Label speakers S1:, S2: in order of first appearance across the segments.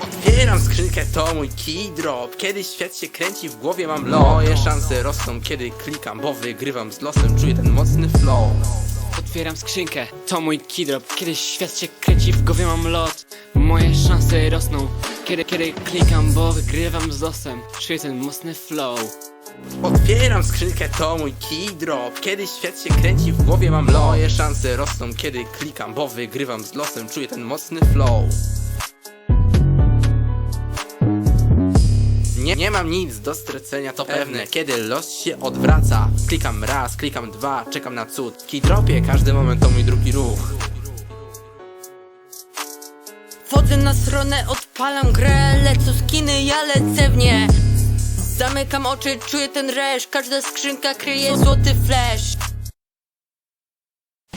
S1: Otwieram skrzynkę, to mój keydrop Kiedy świat się kręci, w głowie mam Moje Szanse rosną, kiedy klikam, bo wygrywam z losem. Czuję ten mocny flow.
S2: Otwieram skrzynkę, to mój keydrop Kiedy świat się kręci, w głowie mam lot. Moje szanse rosną, kiedy, kiedy klikam, bo wygrywam z losem. Czuję ten mocny flow.
S1: Otwieram skrzynkę, to mój key drop. Kiedy świat się kręci, w głowie mam low Moje szanse rosną, kiedy klikam Bo wygrywam z losem, czuję ten mocny flow. Nie, nie mam nic do stracenia, to pewne Kiedy los się odwraca. Klikam raz, klikam dwa, czekam na cud. Keydropie, każdy moment to mój drugi ruch.
S3: Wchodzę na stronę, odpalam grę Lecą skiny, ja lecę w nie Zamykam oczy, czuję ten resz. Każda skrzynka kryje złoty flash.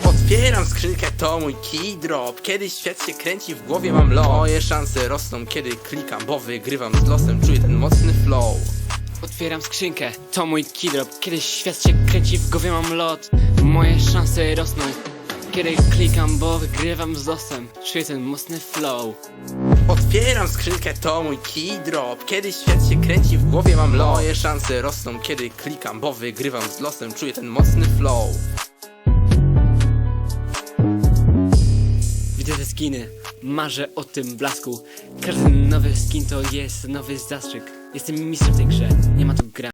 S1: Otwieram skrzynkę, to mój key drop. Kiedy świat się kręci, w głowie mam low Moje szanse rosną, kiedy klikam Bo wygrywam z losem, czuję ten mocny flow.
S2: Otwieram skrzynkę, to mój kidrop Kiedyś świat się kręci, w głowie mam lot. Moje szanse rosną Kiedy klikam, bo wygrywam z losem. Czuję ten mocny flow.
S1: Otwieram skrzynkę, to mój key drop Kiedy świat się kręci, w głowie mam low Moje szanse rosną, kiedy klikam Bo wygrywam z losem, czuję ten mocny flow.
S2: Widzę te skiny, marzę o tym blasku. Każdy nowy skin to jest nowy zastrzyk. Jestem mistrzem w tej grze, nie ma tu gra